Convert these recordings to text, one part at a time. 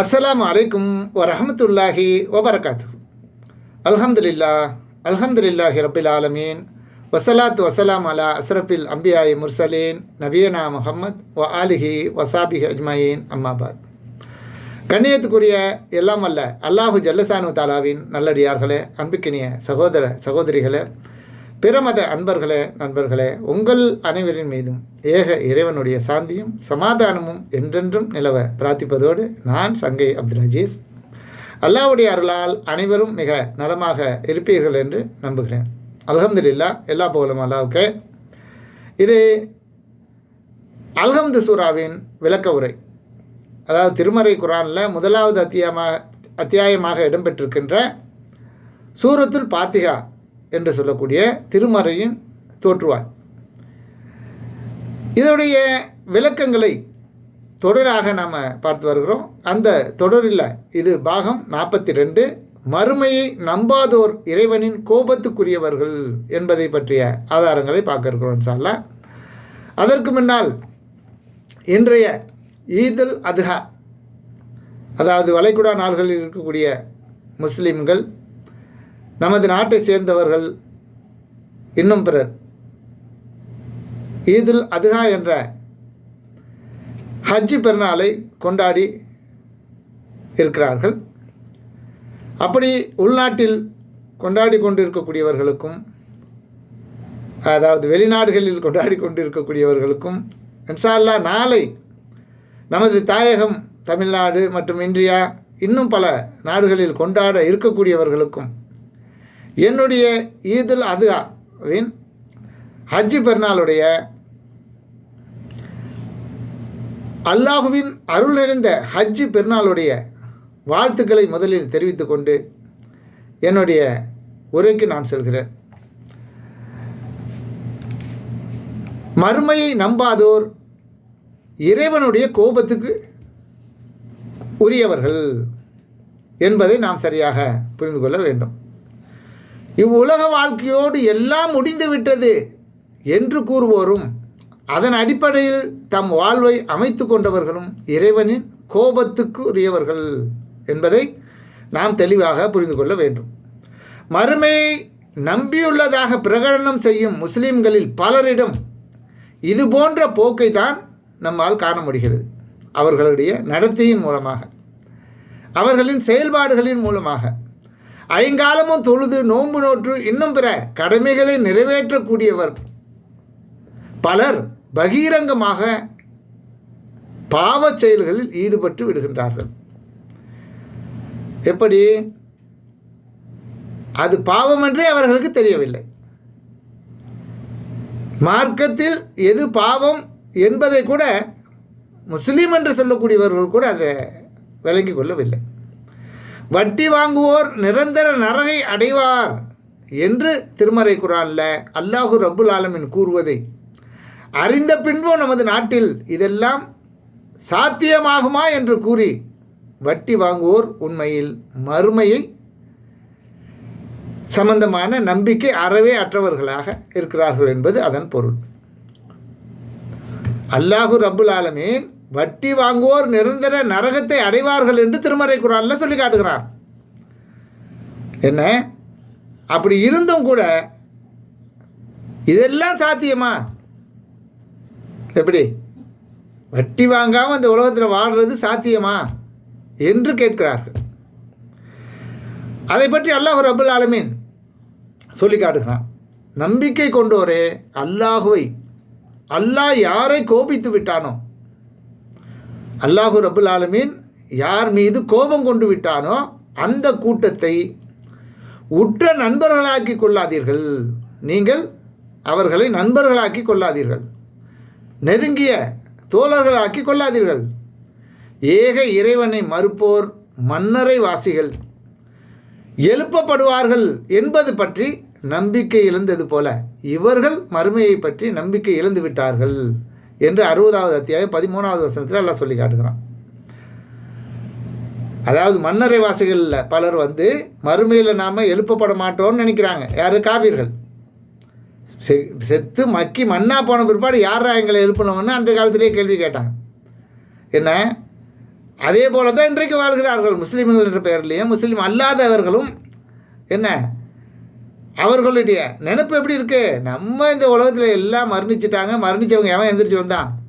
அஸ்லாம் அலைக்கும் வரஹமத்துல்லாஹி வபரகாத்து அல்ஹம்துலில்லா அல்ஹம்துலில்லாஹி ரபில் ஆலமீன். வசலாத் வசலாம் அலா அஸ்ரஃபில் அம்பியாய் முர்சலீன். நபியனா முஹம்மத் வ ஆலிஹி வசாபிஹி அஜ்மயீன். அம்மாபாத் கண்ணியத்துக்குரிய எல்லாம் அல்ல அல்லாஹு ஜல்லசானு தாலாவின் நல்லடியார்களே அன்புக்கினிய சகோதர சகோதரிகளே பிறமத அன்பர்களே நண்பர்களே உங்கள் அனைவரின் மீதும் ஏக இறைவனுடைய சாந்தியும் சமாதானமும் என்றென்றும் நிலவ பிரார்த்திப்பதோடு நான் சங்கை அப்துல் அஜீஸ் அல்லாவுடைய அருளால் அனைவரும் மிக நலமாக இருப்பீர்கள் என்று நம்புகிறேன். அல்ஹம்துலில்லா எல்லா போலும் அல்லாவுக்கு இது அல்ஹம்து சூராவின் விளக்க உரை. அதாவது திருமறை குரானில் முதலாவது அத்தியாயமாக அத்தியாயமாக இடம்பெற்றிருக்கின்ற சூரத்துல் பாத்திகா என்று சொல்லக்கூடிய திருமறையின் தோற்றுவாய் இதனுடைய விளக்கங்களை தொடராக நாம் பார்த்து வருகிறோம். அந்த தொடரில் இது பாகம் நாற்பத்தி ரெண்டு மறுமையை நம்பாதோர் இறைவனின் கோபத்துக்குரியவர்கள் என்பதை பற்றிய ஆதாரங்களை பார்க்க இருக்கிறோம் சார்லா அதற்கு முன்னால் இன்றைய ஈதுல் அதுஹா அதாவது வளைகுடா நாடுகளில் இருக்கக்கூடிய முஸ்லீம்கள் நமது நாட்டை சேர்ந்தவர்கள் இன்னும் பிறர். ஈதுல் அதுஹா என்ற ஹஜ்ஜி பெருநாளை கொண்டாடி இருக்கிறார்கள். அப்படி உள்நாட்டில் கொண்டாடி கொண்டிருக்கக்கூடியவர்களுக்கும் அதாவது வெளிநாடுகளில் கொண்டாடி கொண்டிருக்கக்கூடியவர்களுக்கும் இன்ஷால்லா நாளை நமது தாயகம் தமிழ்நாடு மற்றும் இந்தியா இன்னும் பல நாடுகளில் கொண்டாட இருக்கக்கூடியவர்களுக்கும் என்னுடைய ஈதுல் அதுகாவின் ஹஜ்ஜி பெருநாளுடைய அல்லாஹுவின் அருள் நிறைந்த ஹஜ்ஜி பெருநாளுடைய வாழ்த்துக்களை முதலில் தெரிவித்து கொண்டு என்னுடைய உரைக்கு நான் செல்கிறேன். மறுமையை நம்பாதோர் இறைவனுடைய கோபத்துக்கு உரியவர்கள் என்பதை நாம் சரியாக புரிந்து கொள்ள வேண்டும். இவ்வுலக வாழ்க்கையோடு எல்லாம் முடிந்து விட்டது என்று கூறுவோரும். அதன் அடிப்படையில் தம் வாழ்வை அமைத்து கொண்டவர்களும் இறைவனின் கோபத்துக்கு உரியவர்கள் என்பதை நாம் தெளிவாக புரிந்து கொள்ள வேண்டும். மறுமையை நம்பியுள்ளதாக பிரகடனம் செய்யும் முஸ்லிம்களில் பலரிடம் இது போன்ற போக்கை தான் நம்மால் காண முடிகிறது. அவர்களுடைய நடத்தையின் மூலமாக அவர்களின் செயல்பாடுகளின் மூலமாக. ஐங்காலமும் தொழுது நோன்பு நோற்று இன்னும் பிற கடமைகளை நிறைவேற்றக்கூடியவர். பலர் பகிரங்கமாக பாவச் செயல்களில் ஈடுபட்டு விடுகின்றார்கள். எப்படி? அது பாவமென்றே அவர்களுக்கு தெரியவில்லை. மார்க்கத்தில் எது பாவம் என்பதை கூட முஸ்லீம் என்று சொல்லக்கூடியவர்கள் கூட அதை விளங்கி கொள்ளவில்லை. வட்டி வாங்குவோர் நிரந்தர நரகை அடைவார் என்று திருமறை குரானில் அல்லாஹு ரபுல் ஆலமின் கூறுவதை. அறிந்த பின்போ நமது நாட்டில் இதெல்லாம் சாத்தியமாகுமா என்று கூறி வட்டி வாங்குவோர் உண்மையில் மறுமையை சம்பந்தமான நம்பிக்கை அறவே அற்றவர்களாக இருக்கிறார்கள் என்பது அதன் பொருள். அல்லாஹு ரபுல் ஆலமீன் வட்டி வாங்குவோர் நிரந்தர நரகத்தை அடைவார்கள் என்று திருமறை குரானில் சொல்லி காட்டுகிறார். என்ன? அப்படி இருந்தும் கூட இதெல்லாம் சாத்தியமா? எப்படி? வட்டி வாங்காமல் அந்த உலகத்தில் வாழ்கிறது சாத்தியமா? என்று கேட்கிறார்கள். அதை பற்றி அல்லாஹ் ரபுல் ஆலமீன் சொல்லி காட்டுகிறான். நம்பிக்கை கொண்டோரே அல்லாஹுவை அல்லாஹ் யாரை கோபித்து விட்டானோ அல்லாஹு ரபுல் ஆலமீன் யார் மீது கோபம் கொண்டு விட்டானோ அந்த கூட்டத்தை உற்ற நண்பர்களாக்கி கொள்ளாதீர்கள். நீங்கள் அவர்களை நண்பர்களாக்கி கொள்ளாதீர்கள். நெருங்கிய தோழர்களாக்கி கொள்ளாதீர்கள். ஏக இறைவனை மறுப்போர் மன்னரை வாசிகள். எழுப்பப்படுவார்கள் என்பது பற்றி நம்பிக்கை இழந்தது போல இவர்கள் மறுமையை பற்றி நம்பிக்கை இழந்து விட்டார்கள். என்று அறுபதாவது அத்தியாயம் பதிமூணாவது வசனத்தில் எல்லாம் சொல்லி காட்டுகிறான். அதாவது மன்னரை வாசிகளில் பலர் வந்து மறுமையில் நாம் எழுப்பப்பட மாட்டோம்னு நினைக்கிறாங்க. யார்? காவிர்கள் செ செத்து மக்கி மண்ணா போன பிற்பாடு யாரா எங்களை எழுப்பணும்னு அந்த காலத்திலேயே கேள்வி கேட்டாங்க. என்ன? அதே போல தான் இன்றைக்கு வாழ்கிறார்கள் முஸ்லீம்கள் என்ற பெயர்லேயும் முஸ்லீம் அல்லாதவர்களும் என்ன? அவர்களுடைய நினைப்பு எப்படி இருக்குது நம்ம இந்த உலகத்தில் எல்லாம் மரணிச்சிட்டாங்க. மரணிச்சவங்க எவன் எந்திரிச்சு வந்தான்?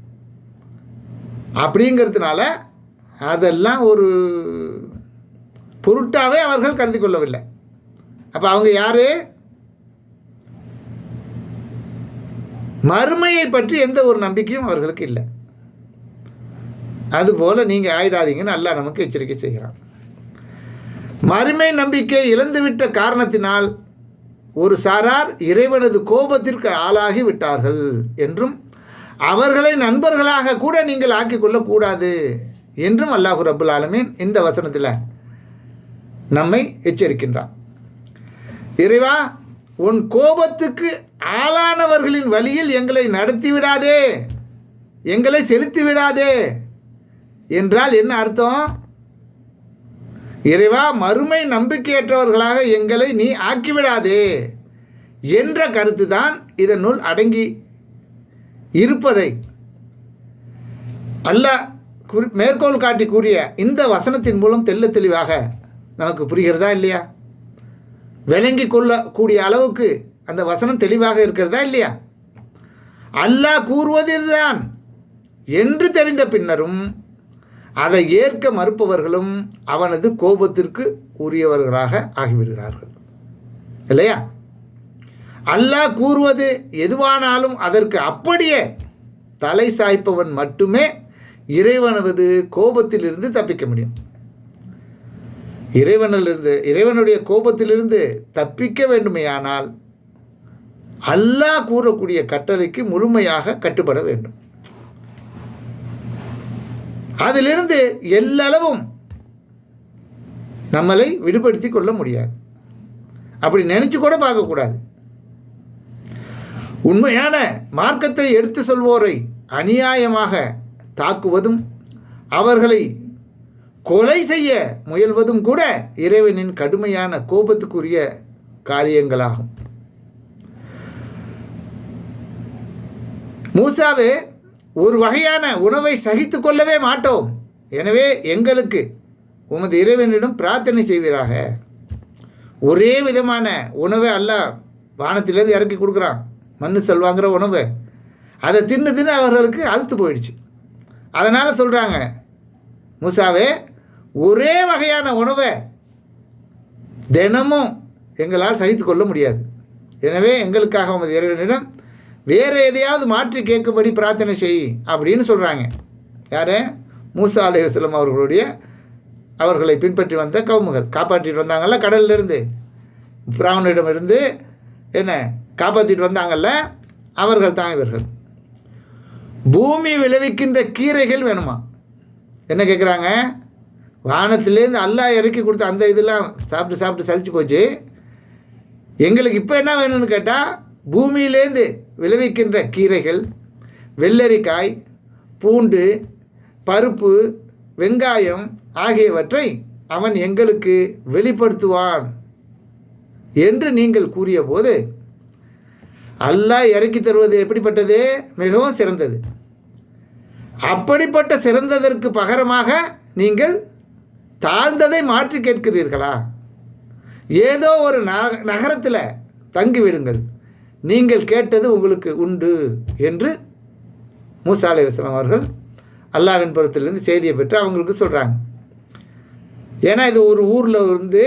அப்படிங்கிறதுனால அதெல்லாம் ஒரு பொருட்டாகவே அவர்கள் கருதி கொள்ளவில்லை. அப்போ அவங்க யார்? மறுமையை பற்றி எந்த ஒரு நம்பிக்கையும் அவர்களுக்கு இல்லை. அதுபோல் நீங்கள் ஆயிடாதீங்கன்னு அல்லாஹ் நமக்கு எச்சரிக்கை செய்கிறான். மறுமை நம்பிக்கை இழந்துவிட்ட காரணத்தினால் ஒரு சாரார் இறைவனது கோபத்திற்கு ஆளாகி விட்டார்கள் என்றும் அவர்களை நண்பர்களாக கூட நீங்கள் ஆக்கிக்கொள்ளக்கூடாது என்றும் அல்லாஹு ரபுல் ஆலமீன் இந்த வசனத்தில் நம்மை எச்சரிக்கின்றான். இறைவா உன் கோபத்துக்கு ஆளானவர்களின் வழியில் எங்களை நடத்தி விடாதே எங்களை செலுத்தி விடாதே என்றால் என்ன அர்த்தம்? இறைவா மறுமை நம்பிக்கையற்றவர்களாக எங்களை நீ ஆக்கிவிடாதே என்ற கருத்து தான் இதனுள் அடங்கி இருப்பதை அல்லாஹ் குறி மேற்கோள் காட்டி கூறிய இந்த வசனத்தின் மூலம் தெள்ள தெளிவாக நமக்கு புரிகிறதா இல்லையா? விளங்கி கொள்ளக்கூடிய அளவுக்கு அந்த வசனம் தெளிவாக இருக்கிறதா இல்லையா? அல்லாஹ் கூறுவது இதுதான். என்று தெரிந்த பின்னரும் அதை ஏற்க மறுப்பவர்களும் அவனது கோபத்திற்கு உரியவர்களாக ஆகிவிடுகிறார்கள். இல்லையா? அல்லாஹ் கூறுவது எதுவானாலும் அதற்கு அப்படியே தலை சாய்ப்பவன் மட்டுமே இறைவனது கோபத்திலிருந்து தப்பிக்க முடியும். இறைவனிலிருந்து இறைவனுடைய கோபத்திலிருந்து தப்பிக்க வேண்டுமேயானால் அல்லாஹ் கூறக்கூடிய கட்டளைக்கு முழுமையாக கட்டுப்பட வேண்டும். அதிலிருந்து எல்லளவும் நம்மளை விடுபடுத்தி கொள்ள முடியாது. அப்படி நினச்சி கூட பார்க்கக்கூடாது உண்மையான மார்க்கத்தை எடுத்து சொல்வோரை அநியாயமாக தாக்குவதும் அவர்களை கொலை செய்ய முயல்வதும் கூட இறைவனின் கடுமையான கோபத்துக்குரிய காரியங்களாகும். மூசாவே ஒரு வகையான உணவை சகித்து கொள்ளவே மாட்டோம். எனவே எங்களுக்கு உமது இறைவனிடம் பிரார்த்தனை செய்வீராக. ஒரே விதமான உணவை அல்ல வானத்திலேருந்து இறக்கி கொடுக்குறான். மண்ணு செல்வாங்கிற உணவு. அதை தின்னு தின்னு அவர்களுக்கு அழுத்து போயிடுச்சு. அதனால் சொல்கிறாங்க மூசாவே ஒரே வகையான உணவை தினமும் எங்களால் சகித்து கொள்ள முடியாது. எனவே எங்களுக்காக உமது இறைவனிடம் வேறு எதையாவது மாற்றி கேட்கும்படி பிரார்த்தனை செய் அப்படின்னு சொல்கிறாங்க யார்? மூசா அலைவசலம் அவர்களுடைய அவர்களை பின்பற்றி வந்த கவுமுகள். காப்பாற்றிட்டு வந்தாங்கல்ல கடல்லிருந்து. பிராவனிடமிருந்து என்ன? காப்பாற்றிட்டு வந்தாங்கல்ல? அவர்கள் தான் இவர்கள். பூமி விளைவிக்கின்ற கீரைகள் வேணுமா? என்ன கேட்குறாங்க வானத்திலேருந்து அல்லா இறக்கி கொடுத்த அந்த இதெல்லாம் சாப்பிட்டு சாப்பிட்டு சலிச்சு போச்சு. எங்களுக்கு இப்போ என்ன வேணும்னு கேட்டால் பூமியிலேருந்து விளைவிக்கின்ற கீரைகள் வெள்ளரிக்காய் பூண்டு பருப்பு வெங்காயம் ஆகியவற்றை அவன் எங்களுக்கு வெளிப்படுத்துவான் என்று நீங்கள் கூறியபோது அல்லாஹ் இறக்கி தருவது எப்படிப்பட்டது? மிகவும் சிறந்தது. அப்படிப்பட்ட சிறந்ததற்கு பகரமாக நீங்கள் தாழ்ந்ததை மாற்றி கேட்கிறீர்களா? ஏதோ ஒரு நகரத்தில் தங்கிவிடுங்கள். நீங்கள் கேட்டது உங்களுக்கு உண்டு என்று மூசா அலை வஸ்லாம் அவர்கள் அல்லாவின் புறத்திலிருந்து செய்தியை பெற்று அவங்களுக்கு சொல்கிறாங்க ஏன்னா இது ஒரு ஊரில் இருந்து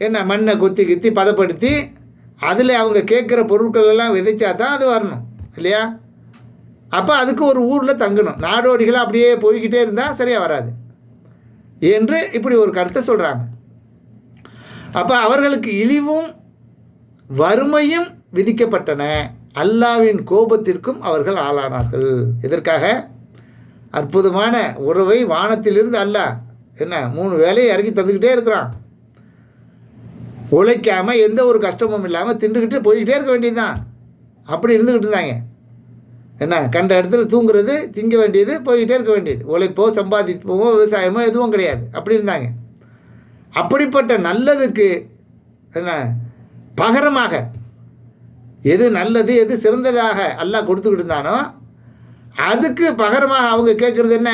என்ன மண்ணை கொத்தி கித்தி பதப்படுத்தி அதில் அவங்க கேட்குற பொருட்கள் எல்லாம் விதைச்சா தான் அது வரணும் இல்லையா? அப்போ அதுக்கு ஒரு ஊரில் தங்கணும். நாடோடிகளாக அப்படியே போய்கிட்டே இருந்தால் சரியாக வராது என்று இப்படி ஒரு கருத்தை சொல்கிறாங்க அப்போ அவர்களுக்கு இழிவும் வறுமையும் விதிக்கப்பட்டன. அல்லாவின் கோபத்திற்கும் அவர்கள் ஆளானார்கள். இதற்காக அற்புதமான உறவை வானத்திலிருந்து அல்லாஹ் என்ன மூணு வேலையை இறக்கி தந்துக்கிட்டே இருக்கிறான். உழைக்காமல் எந்த ஒரு கஷ்டமும் இல்லாமல் திண்டுக்கிட்டு போய்கிட்டே இருக்க வேண்டியதுதான். அப்படி இருந்துக்கிட்டு இருந்தாங்க. என்ன கண்ட இடத்துல தூங்குறது திங்க வேண்டியது போய்கிட்டே இருக்க வேண்டியது. உழைப்போ சம்பாதிப்போமோ விவசாயமோ எதுவும் கிடையாது. அப்படி இருந்தாங்க. அப்படிப்பட்ட நல்லதுக்கு என்ன பகரமாக எது நல்லது எது சிறந்ததாக எல்லாம் கொடுத்துக்கிட்டு இருந்தானோ அதுக்கு பகரமாக அவங்க கேட்குறது என்ன?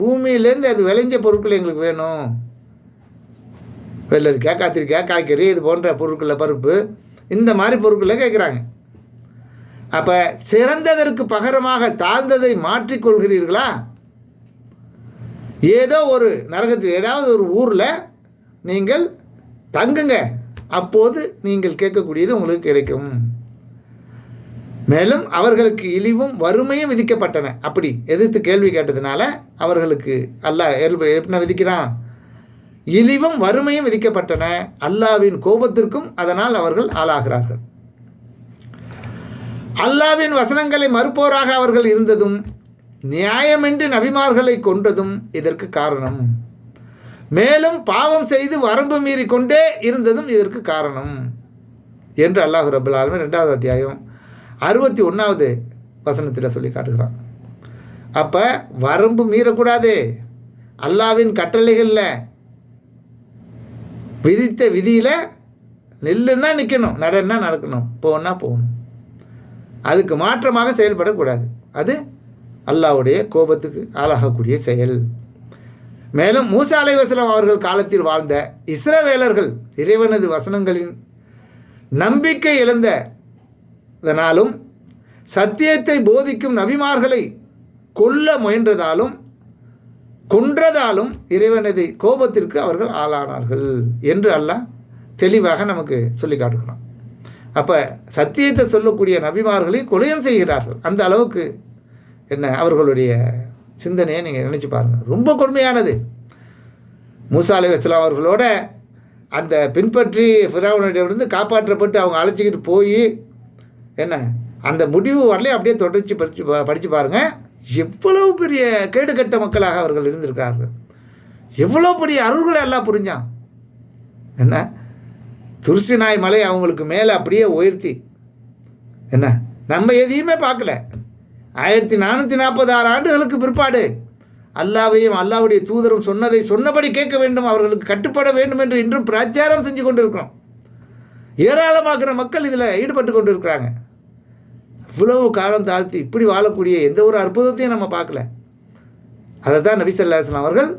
பூமியிலேருந்து அது விளைஞ்ச பொருட்கள் எங்களுக்கு வேணும். வெள்ளரிக்காய் கத்திரிக்காய் காய்கறி இது போன்ற பொருட்களில் பருப்பு இந்த மாதிரி பொருட்களை கேட்குறாங்க அப்போ சிறந்ததற்கு பகரமாக தாழ்ந்ததை மாற்றிக்கொள்கிறீர்களா ஏதோ ஒரு நரகத்தில் ஏதாவது ஒரு ஊரில் நீங்கள் தங்குங்க. அப்போது நீங்கள் கேட்கக்கூடியது உங்களுக்கு கிடைக்கும். மேலும் அவர்களுக்கு இழிவும் வறுமையும் விதிக்கப்பட்டன. அப்படி எதிர்த்து கேள்வி கேட்டதுனால அவர்களுக்கு அல்லாஹ் என்ன விதிக்கிறான்? இழிவும் வறுமையும் விதிக்கப்பட்டன. அல்லாவின் கோபத்திற்கும் அதனால் அவர்கள் ஆளாகிறார்கள். அல்லாவின் வசனங்களை மறுப்போராக அவர்கள் இருந்ததும் நியாயமின்றி நபிமார்களை கொன்றதும் இதற்கு காரணம். மேலும் பாவம் செய்து வரம்பு மீறி கொண்டே இருந்ததும் இதற்கு காரணம். என்று அல்லாஹ் ரபுல் ஆலமின் ரெண்டாவது அத்தியாயம் அறுபத்தி ஒன்றாவது வசனத்தில் சொல்லி காட்டுகிறான். அப்போ வரம்பு மீறக்கூடாது. அல்லாவின் கட்டளைகளில் விதித்த விதியில் நில்லுன்னா நிற்கணும் நடன்னா நடக்கணும் போகணுன்னா போகணும். அதுக்கு மாற்றமாக செயல்படக்கூடாது. அது அல்லாஹ்வுடைய கோபத்துக்கு ஆளாகக்கூடிய செயல். மேலும் மூசா அலைவாஸ்லாம் அவர்கள் காலத்தில் வாழ்ந்த இஸ்ரவேலர்கள் இறைவனது வசனங்களின் நம்பிக்கை இழந்த இதனாலும் சத்தியத்தை போதிக்கும் நபிமார்களை கொல்ல முயன்றதாலும் கொன்றதாலும் இறைவனது கோபத்திற்கு அவர்கள் ஆளானார்கள் என்று அல்லாஹ் தெளிவாக நமக்கு சொல்லி காட்டுகிறான். அப்போ சத்தியத்தை சொல்லக்கூடிய நபிமார்களை கொலையும் செய்கிறார்கள். அந்த அளவுக்கு என்ன அவர்களுடைய சிந்தனையை நீங்கள் நினச்சி பாருங்கள் ரொம்ப கொடுமையானது. மூசா அலி வஸ்லாம் அவர்களோட அந்த பின்பற்றி ஃபிராவுனிடமிருந்து காப்பாற்றப்பட்டு அவங்க அழைச்சிக்கிட்டு போய் என்ன? அந்த முடிவு வரலையே அப்படியே தொடர்ச்சி படித்து படித்து பாருங்கள் எவ்வளவு பெரிய கேடுகட்ட மக்களாக அவர்கள் இருந்திருக்கிறார்கள். எவ்வளோ பெரிய அருள்களை எல்லாம் புரிஞ்சான். என்ன? துருசி நாய் மலை அவங்களுக்கு மேலே அப்படியே உயர்த்தி. என்ன? நம்ம எதையுமே பார்க்கல. ஆயிரத்தி நானூற்றி நாற்பது ஆறு ஆண்டுகளுக்கு பிற்பாடு அல்லாவையும் அல்லாவுடைய தூதரும் சொன்னதை சொன்னபடி கேட்க வேண்டும் அவர்களுக்கு கட்டுப்பட வேண்டும் என்று இன்றும் பிரச்சாரம் செஞ்சு கொண்டு இருக்கிறோம் ஏராளமாகிற மக்கள் இதில் ஈடுபட்டு கொண்டிருக்கிறாங்க. இவ்வளவு காலம் தாழ்த்தி இப்படி வாழக்கூடிய எந்த ஒரு அற்புதத்தையும் நம்ம பார்க்கல. அதை தான் நபி அவர்கள்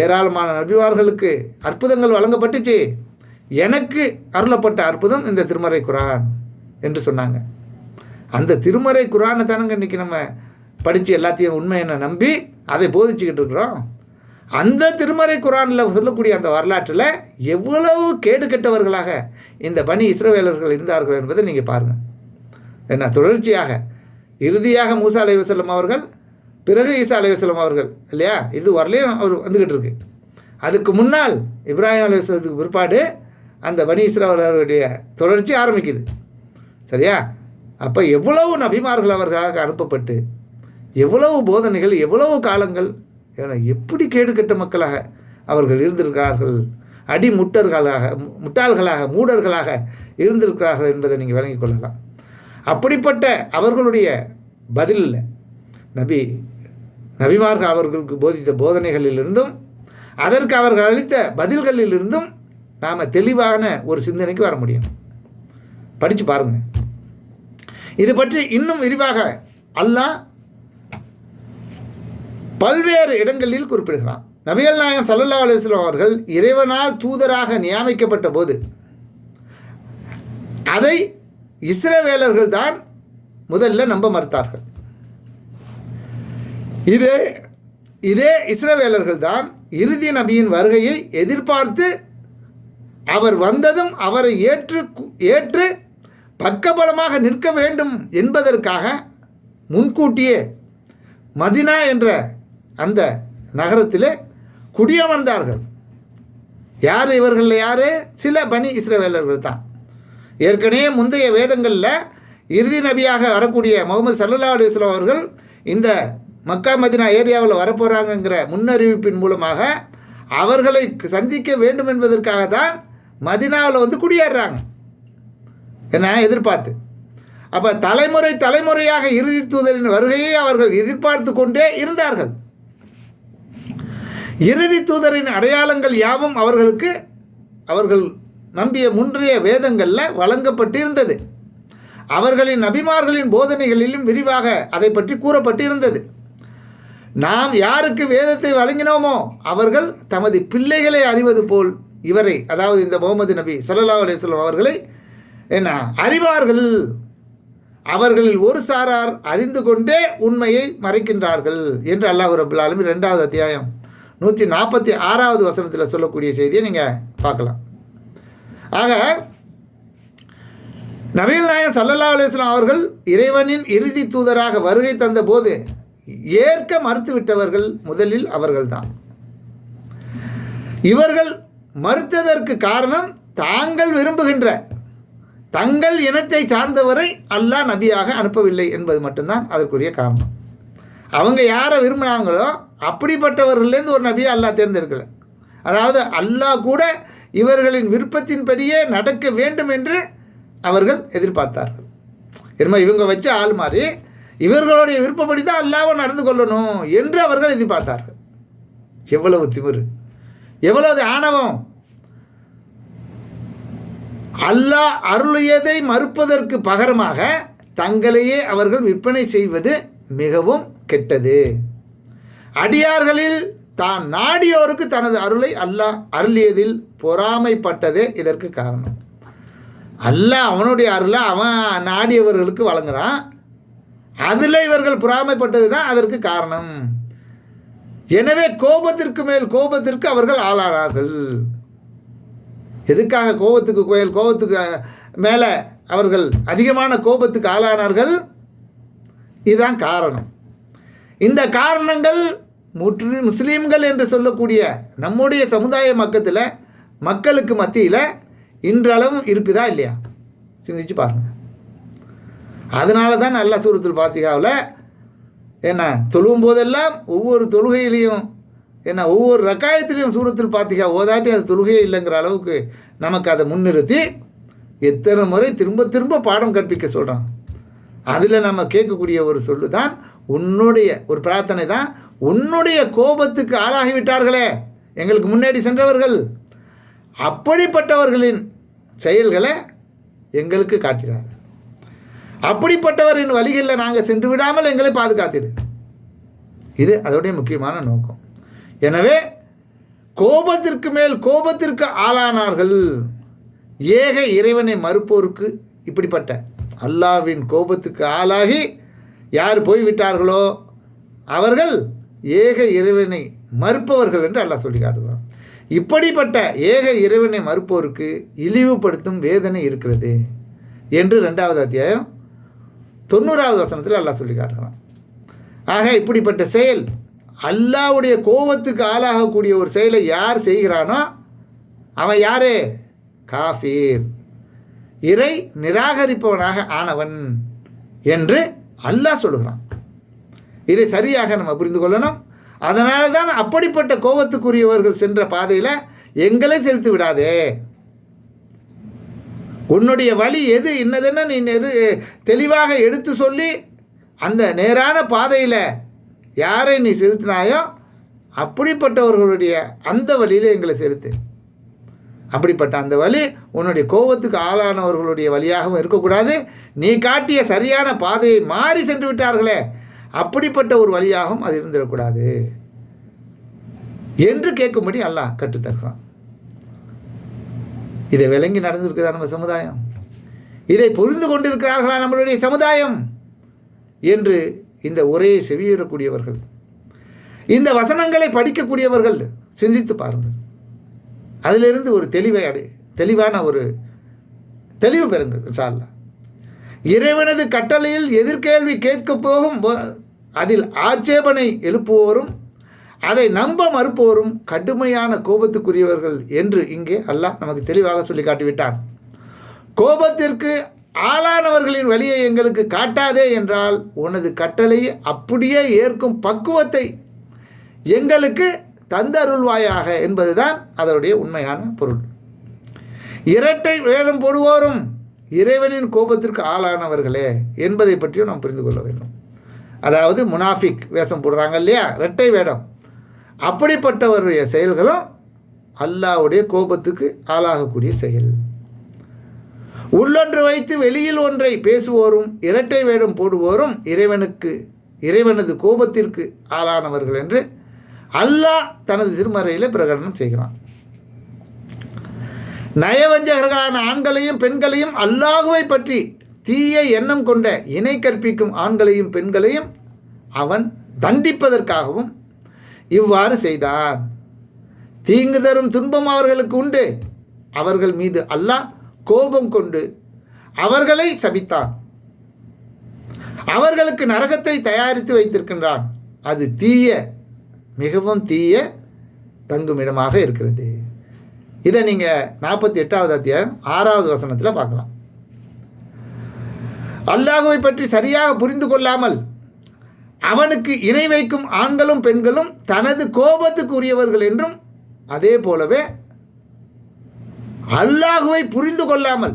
ஏராளமான நபிமார்களுக்கு அற்புதங்கள் வழங்கப்பட்டுச்சு. எனக்கு அருளப்பட்ட அற்புதம் இந்த திருமறை குரான் என்று சொன்னாங்க. அந்த திருமறை குரானை தானுங்க இன்றைக்கி நம்ம படித்து எல்லாத்தையும் உண்மை என்ன நம்பி அதை போதிச்சுக்கிட்டு இருக்கிறோம். அந்த திருமறை குரானில் சொல்லக்கூடிய அந்த வரலாற்றில் எவ்வளவு கேடு கெட்டவர்களாக இந்த பணி இஸ்ரவேலர்கள் இருந்தார்கள் என்பதை நீங்கள் பாருங்கள் என்ன தொடர்ச்சியாக. இறுதியாக மூசா அலை வசல்லம் அவர்கள் பிறகு ஈசா அலை வசல்லம் அவர்கள் இல்லையா? இது வரலையும் அவர் வந்துக்கிட்டு இருக்கு. அதுக்கு முன்னால் இப்ராஹிம் அலை வசலத்துக்கு பிற்பாடு அந்த பனி இஸ்ரவேலர்களுடைய தொடர்ச்சி ஆரம்பிக்குது. சரியா? அப்போ எவ்வளவு நபிமார்கள் அவர்களாக அனுப்பப்பட்டு எவ்வளவு போதனைகள் எவ்வளவு காலங்கள் என எப்படி கேடு கெட்ட மக்களாக அவர்கள் இருந்திருக்கிறார்கள் அடி முட்டர்களாக மு- முட்டாள்களாக மூடர்களாக இருந்திருக்கிறார்கள் என்பதை நீங்கள் விளங்கிக் கொள்ளலாம். அப்படிப்பட்ட அவர்களுடைய பதிலில் நபி நபிமார்கள் அவர்களுக்கு போதித்த போதனைகளிலிருந்தும் அதற்கு அவர்கள் அளித்த பதில்களிலிருந்தும் நாம் தெளிவான ஒரு சிந்தனைக்கு வர முடியும். படித்து பாருங்கள் இது பற்றி இன்னும் விரிவாக அல்லாஹ் பல்வேறு இடங்களில் குறிப்பிடுகிறான். நபிகள் நாயகம் சல்லல்லா அலுவலம் அவர்கள் இறைவனால் தூதராக நியமிக்கப்பட்ட போது அதை இஸ்ரவேலர்கள் தான் முதல்ல நம்ப மறுத்தார்கள். இதே இதே இஸ்ரவேலர்கள் தான் இறுதி நபியின் வருகையை எதிர்பார்த்து அவர் வந்ததும் அவரை ஏற்று ஏற்று பக்கபலமாக நிற்க வேண்டும் என்பதற்காக முன்கூட்டியே மதினா என்ற அந்த நகரத்திலே குடியமர்ந்தார்கள். யார் இவர்களில் யார்? சில பனி இஸ்ரவேலர்கள் தான் ஏற்கனவே முந்தைய வேதங்களில் இறுதி நபியாக வரக்கூடிய முகமது சல்லா அலுவலாம் அவர்கள் இந்த மக்கா மதினா ஏரியாவில் வரப்போகிறாங்கங்கிற முன்னறிவிப்பின் மூலமாக அவர்களை சந்திக்க வேண்டும் என்பதற்காக தான் மதினாவில் வந்து குடியேறுறாங்க. என்ன? எதிர்பார்த்து. அப்போ தலைமுறை தலைமுறையாக இறுதி தூதரின் வருகையை அவர்கள் எதிர்பார்த்து கொண்டே இருந்தார்கள். இறுதி தூதரின் அடையாளங்கள் யாவும் அவர்களுக்கு அவர்கள் நம்பிய முன்றைய வேதங்களில் வழங்கப்பட்டிருந்தது. அவர்களின் நபிமார்களின் போதனைகளிலும் விரிவாக அதை பற்றி கூறப்பட்டிருந்தது. நாம் யாருக்கு வேதத்தை வழங்கினோமோ அவர்கள் தமது பிள்ளைகளை அறிவது போல் இவரை அதாவது இந்த முகமது நபி சல்லா அலிஸ்லாம் அவர்களை என்ன அறிவார்கள். அவர்களில் ஒரு சாரார் அறிந்து கொண்டே உண்மையை மறைக்கின்றார்கள் என்று அல்லாஹ் ரபுல்லாலும் ஆலமீன் ரெண்டாவது அத்தியாயம் நூற்றி நாற்பத்தி ஆறாவது வசனத்தில் சொல்லக்கூடிய செய்தியை நீங்கள் பார்க்கலாம். ஆக நபிகள் நாயன் சல்லல்லா அலுவலாம் அவர்கள் இறைவனின் இறுதி தூதராக வருகை தந்த போது ஏற்க மறுத்துவிட்டவர்கள் முதலில் அவர்கள்தான். இவர்கள் மறுத்ததற்கு காரணம் தாங்கள் விரும்புகின்ற தங்கள் இனத்தை சார்ந்தவரை அல்லாஹ் நபியாக அனுப்பவில்லை என்பது மட்டும்தான் அதற்குரிய காரணம். அவங்க யாரை விரும்பினாங்களோ அப்படிப்பட்டவர்கள்லேருந்து ஒரு நபியை அல்லாஹ் தேர்ந்தெடுக்கல. அதாவது அல்லாஹ் கூட இவர்களின் விருப்பத்தின்படியே நடக்க வேண்டும் என்று அவர்கள் எதிர்பார்த்தார்கள். என்னமோ இவங்க வச்ச ஆள் மாதிரி இவர்களுடைய விருப்பப்படி தான் அல்லாவை நடந்து கொள்ளணும் என்று அவர்கள் எதிர்பார்த்தார்கள். எவ்வளவு திமிரு. எவ்வளவு ஆணவம். அல்லாஹ் அருளியதை மறுப்பதற்கு பகரமாக தங்களையே அவர்கள் விற்பனை செய்வது மிகவும் கெட்டது. அடியார்களில் தான் நாடியோருக்கு தனது அருளை அல்லாஹ் அருளியதில் பொறாமைப்பட்டதே இதற்கு காரணம். அல்லாஹ் அவனுடைய அருளை அவன் நாடியவர்களுக்கு வழங்குறான். அதில் இவர்கள் பொறாமைப்பட்டது தான் அதற்கு காரணம். எனவே கோபத்திற்கு மேல் கோபத்திற்கு அவர்கள் ஆளானார்கள். எதுக்காக கோபத்துக்கு கோயில் கோபத்துக்கு மேலே அவர்கள் அதிகமான கோபத்துக்கு ஆளானார்கள்? இதுதான் காரணம். இந்த காரணங்கள் முற்று முஸ்லீம்கள் என்று சொல்லக்கூடிய நம்முடைய சமுதாய மக்கத்தில் மக்களுக்கு மத்தியில் இன்றளவும் இருக்குதா இல்லையா? சிந்திச்சு பாருங்கள் அதனால தான் நல்ல சூரத்தில் பாத்திகாவில் என்ன தொழுவும் போதெல்லாம் ஒவ்வொரு தொழுகையிலையும் என்ன ஒவ்வொரு ரக்காயத்திலையும் சூரத்தில் பாத்திகா ஓதாட்டி அது தொழுகையே இல்லைங்கிற அளவுக்கு நமக்கு அதை முன்னிறுத்தி எத்தனை முறை திரும்ப திரும்ப பாடம் கற்பிக்க சொல்கிறான் அதில் நம்ம கேட்கக்கூடிய ஒரு சொல்லு தான் உன்னுடைய ஒரு பிரார்த்தனை தான் உன்னுடைய கோபத்துக்கு ஆளாகிவிட்டார்களே. எங்களுக்கு முன்னாடி சென்றவர்கள். அப்படிப்பட்டவர்களின் செயல்களை எங்களுக்கு காட்டினார். அப்படிப்பட்டவரின் வழிகளில் நாங்கள் சென்று விடாமல் எங்களை பாதுகாத்திடு. இது அதோடைய முக்கியமான நோக்கம். எனவே கோபத்திற்கு மேல் கோபத்திற்கு ஆளானார்கள். ஏக இறைவனை மறுப்போருக்கு இப்படிப்பட்ட அல்லாவின் கோபத்துக்கு ஆளாகி யார் போய்விட்டார்களோ அவர்கள் ஏக இறைவனை மறுப்பவர்கள் என்று அல்லாஹ் சொல்லி காட்டுகிறான். இப்படிப்பட்ட ஏக இறைவனை மறுப்போருக்கு இழிவுபடுத்தும் வேதனை இருக்கிறது என்று ரெண்டாவது அத்தியாயம் தொண்ணூறாவது வசனத்தில் அல்லாஹ் சொல்லி காட்டுகிறான். ஆக இப்படிப்பட்ட செயல் அல்லாவுடைய கோபத்துக்கு ஆளாகக்கூடிய ஒரு செயலை யார் செய்கிறானோ அவன் யாரு? காஃபீர். இறை நிராகரிப்பவனாக ஆனவன் என்று அல்லாஹ் சொல்லுகிறான். இதை சரியாக நம்ம புரிந்து கொள்ளணும். அதனால தான் அப்படிப்பட்ட கோபத்துக்குரியவர்கள் சென்ற பாதையில் எங்களை செலுத்தி விடாதே. உன்னுடைய வழி எது இன்னதென்னு நீ நெரு தெளிவாக எடுத்து சொல்லி அந்த நேரான பாதையில் யாரை நீ செலுத்தினாயோ அப்படிப்பட்டவர்களுடைய அந்த வழியில் எங்களை செலுத்து. அப்படிப்பட்ட அந்த வழி உன்னுடைய கோபத்துக்கு ஆளானவர்களுடைய வழியாகவும் இருக்கக்கூடாது. நீ காட்டிய சரியான பாதையை மாறி சென்று விட்டார்களே. அப்படிப்பட்ட ஒரு வழியாகவும் அது இருந்துடக்கூடாது. என்று கேட்கும்படி அல்லாஹ் கற்றுத்தருகிறான். இதை விளங்கி நடந்திருக்குதா நம்ம சமுதாயம்? இதை புரிந்து கொண்டிருக்கிறார்களா நம்மளுடைய சமுதாயம்? என்று இந்த உரையை செவியுறக்கூடியவர்கள் இந்த வசனங்களை படிக்கக்கூடியவர்கள் சிந்தித்து பாருங்கள். அதிலிருந்து ஒரு தெளிவை அடை தெளிவான ஒரு தெளிவு பெறுங்கள் சார்லா இறைவனது கட்டளையில் எதிர்கேள்வி கேட்க போகும் அதில் ஆட்சேபனை எழுப்புவோரும் அதை நம்ப மறுப்போரும் கடுமையான கோபத்துக்குரியவர்கள் என்று இங்கே அல்லாஹ் நமக்கு தெளிவாக சொல்லி காட்டிவிட்டான். கோபத்திற்கு ஆளானவர்களின் வழியை எங்களுக்கு காட்டாதே என்றால் உனது கட்டளையை அப்படியே ஏற்கும் பக்குவத்தை எங்களுக்கு தந்தருள்வாயாக என்பதுதான் அதனுடைய உண்மையான பொருள். இரட்டை வேடம் போடுவோரும் இறைவனின் கோபத்திற்கு ஆளானவர்களே என்பதை பற்றியும் நாம் புரிந்து கொள்ள வேண்டும். அதாவது முனாஃபிக் வேஷம் போடுறாங்க இல்லையா? இரட்டை வேடம். அப்படிப்பட்டவருடைய செயல்களும் அல்லாஹ்வுடைய கோபத்துக்கு ஆளாகக்கூடிய செயல். உள்ளொன்று வைத்து வெளியில் ஒன்றை பேசுவோரும் இரட்டை வேடம் போடுவோரும் இறைவனுக்கு இறைவனது கோபத்திற்கு ஆளானவர்கள் என்று அல்லாஹ் தனது திருமறையில் பிரகடனம் செய்கிறான். நயவஞ்சகர்களான ஆண்களையும் பெண்களையும் அல்லாஹுவை பற்றி தீய எண்ணம் கொண்ட இணை கற்பிக்கும் ஆண்களையும் பெண்களையும் அவன் தண்டிப்பதற்காகவும் இவ்வாறு செய்தான். தீங்கு தரும் துன்பம் அவர்களுக்கு உண்டு. அவர்கள் மீது அல்லாஹ் கோபம் கொண்டு அவர்களை சபித்தான். அவர்களுக்கு நரகத்தை தயாரித்து வைத்திருக்கின்றான். அது தீய மிகவும் தீய தங்குமிடமாக இருக்கிறது. இதை நீங்கள் நாற்பத்தி எட்டாவது அத்தியாயம் ஆறாவது வசனத்தில் பார்க்கலாம். அல்லாஹுவை பற்றி சரியாக புரிந்து கொள்ளாமல் அவனுக்கு இணை வைக்கும் ஆண்களும் பெண்களும் தனது கோபத்துக்கு உரியவர்கள் என்றும் அதே போலவே அல்லாஹுவை புரிந்து கொள்ளாமல்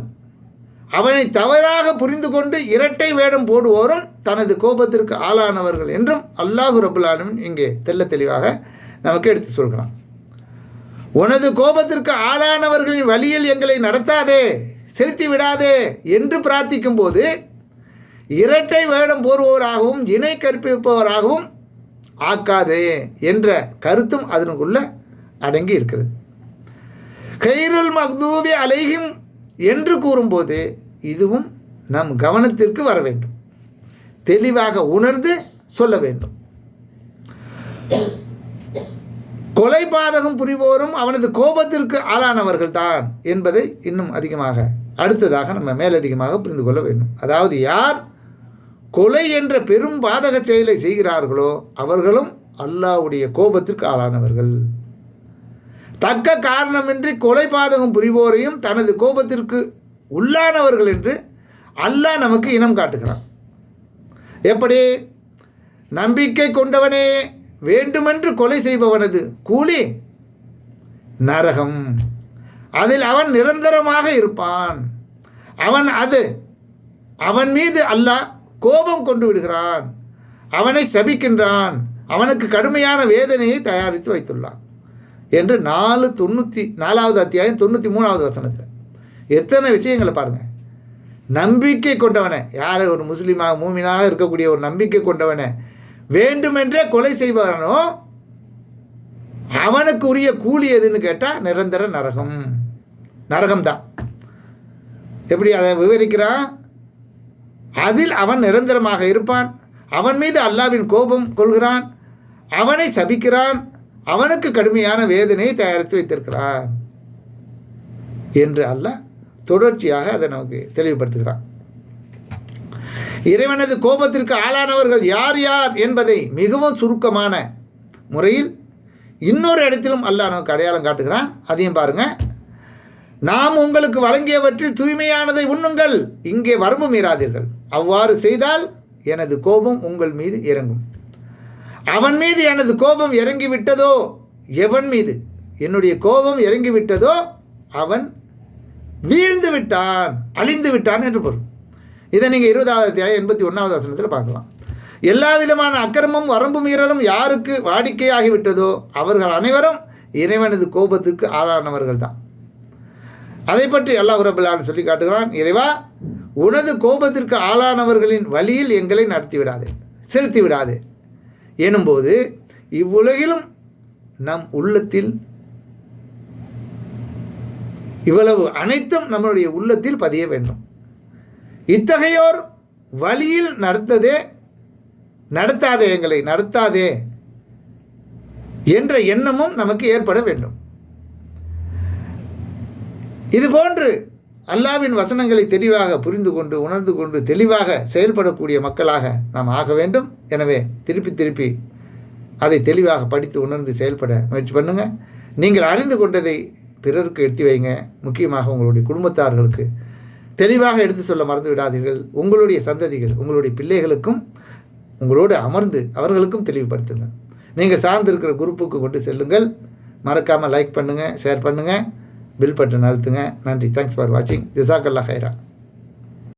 அவனை தவறாக புரிந்து கொண்டு இரட்டை வேடம் போடுவோரும் தனது கோபத்திற்கு ஆளானவர்கள் என்றும் அல்லாஹு ரபுல்லாலும் இங்கே தெல்ல தெளிவாக நமக்கு எடுத்து சொல்கிறான். உனது கோபத்திற்கு ஆளானவர்களின் வழியில் எங்களை நடத்தாதே செலுத்தி விடாதே என்று பிரார்த்திக்கும் போது இரட்டை வேடம் போடுவோராகவும் இணை கற்பிப்பவராகவும் ஆக்காதே என்ற கருத்தும் அதனுக்குள்ள அடங்கி இருக்கிறது. கைருல் மக்தூபி அலைகும் என்று கூறும்போது இதுவும் நம் கவனத்திற்கு வர வேண்டும். தெளிவாக உணர்ந்து சொல்ல வேண்டும். கொலை பாதகம் புரிவோரும் அவனது கோபத்திற்கு ஆளானவர்கள் தான் என்பதை இன்னும் அதிகமாக அடுத்ததாக நம்ம மேலதிகமாக புரிந்து கொள்ள வேண்டும். அதாவது யார் கொலை என்ற பெரும் பாதக செயலை செய்கிறார்களோ அவர்களும் அல்லாவுடைய கோபத்திற்கு ஆளானவர்கள். தக்க காரணமின்றி கொலை பாதகம் புரிவோரையும் தனது கோபத்திற்கு உள்ளானவர்கள் என்று அல்லாஹ் நமக்கு இனம் காட்டுகிறான். எப்படி? நம்பிக்கை கொண்டவனே வேண்டுமென்று கொலை செய்பவனது கூலி நரகம். அதில் அவன் நிரந்தரமாக இருப்பான். அவன் அது அவன் மீது அல்லாஹ் கோபம் கொண்டு விடுகிறான். அவனை சபிக்கின்றான். அவனுக்கு கடுமையான வேதனையை தயாரித்து வைத்துள்ளான். என்று நாலு தொண்ணூற்றி நாலாவது அத்தியாயம் தொண்ணூற்றி மூணாவது வசனத்தை எத்தனை விஷயங்களை பாருங்கள் நம்பிக்கை கொண்டவனை யார் ஒரு முஸ்லீமாக மூமினாக இருக்கக்கூடிய ஒரு நம்பிக்கை கொண்டவனை வேண்டுமென்றே கொலை செய்வானோ அவனுக்கு உரிய கூலி எதுன்னு கேட்டால் நிரந்தர நரகம். நரகம்தான். எப்படி அதை விவரிக்கிறான்? அதில் அவன் நிரந்தரமாக இருப்பான். அவன் மீது அல்லாவின் கோபம் கொள்கிறான். அவனை சபிக்கிறான். அவனுக்கு கடுமையான வேதனையை தயாரித்து வைத்திருக்கிறான். என்று அல்லாஹ் தொடர்ச்சியாக அதை நமக்கு தெளிவுபடுத்துகிறான். இறைவனது கோபத்திற்கு ஆளானவர்கள் யார் யார் என்பதை மிகவும் சுருக்கமான முறையில் இன்னொரு இடத்திலும் அல்லாஹ் நமக்கு அடையாளம் காட்டுகிறான். அதையும் பாருங்கள் நாம் உங்களுக்கு வழங்கியவற்றில் தூய்மையானதை உண்ணுங்கள். இங்கே வரம்பு மீறாதீர்கள். அவ்வாறு செய்தால் எனது கோபம் உங்கள் மீது இறங்கும். அவன் மீது எனது கோபம் இறங்கிவிட்டதோ? எவன் மீது? என்னுடைய கோபம் இறங்கிவிட்டதோ? அவன் வீழ்ந்து விட்டான் அழிந்து விட்டான் என்று பொருள். இதை நீங்கள் இருபதாவது அத்தியாயம் எண்பத்தி ஒன்றாவது வசனத்தில் பார்க்கலாம். எல்லா விதமான அக்கிரமும் வரம்பு மீறலும் யாருக்கு வாடிக்கையாகிவிட்டதோ? அவர்கள் அனைவரும் இறைவனது கோபத்திற்கு ஆளானவர்கள் தான் அதை பற்றி அல்லாஹ் ரபுல்லான்னு சொல்லி காட்டுகிறான் இறைவா உனது கோபத்திற்கு ஆளானவர்களின் வழியில் எங்களை நடத்தி விடாதே செலுத்தி விடாதே எனும்போது இவ்வுலகிலும் நம் உள்ளத்தில் இவ்வளவு அனைத்தும் நம்மளுடைய உள்ளத்தில் பதிய வேண்டும். இத்தகையோர் வழியில் நடத்ததே நடத்தாதே எங்களை நடத்தாதே என்ற எண்ணமும் நமக்கு ஏற்பட வேண்டும். இதுபோன்று அல்லாவின் வசனங்களை தெளிவாக புரிந்து கொண்டு உணர்ந்து கொண்டு தெளிவாக செயல்படக்கூடிய மக்களாக நாம் ஆக வேண்டும். எனவே திருப்பி திருப்பி அதை தெளிவாக படித்து உணர்ந்து செயல்பட முயற்சி பண்ணுங்கள் நீங்கள் அறிந்து கொண்டதை பிறருக்கு எடுத்து வைங்க. முக்கியமாக உங்களுடைய குடும்பத்தார்களுக்கு. தெளிவாக எடுத்து சொல்ல மறந்து விடாதீர்கள். உங்களுடைய சந்ததிகள் உங்களுடைய பிள்ளைகளுக்கும் உங்களோடு அமர்ந்து அவர்களுக்கும் தெளிவுபடுத்துங்கள் நீங்கள் சார்ந்திருக்கிற குரூப்புக்கு கொண்டு செல்லுங்கள். மறக்காமல் லைக் பண்ணுங்கள் ஷேர் பண்ணுங்கள் பில் பட்டன் அழுத்துங்க நன்றி. தேங்க்ஸ் ஃபார் வாட்சிங் ஜிசாக்கல்லா ஹைரா.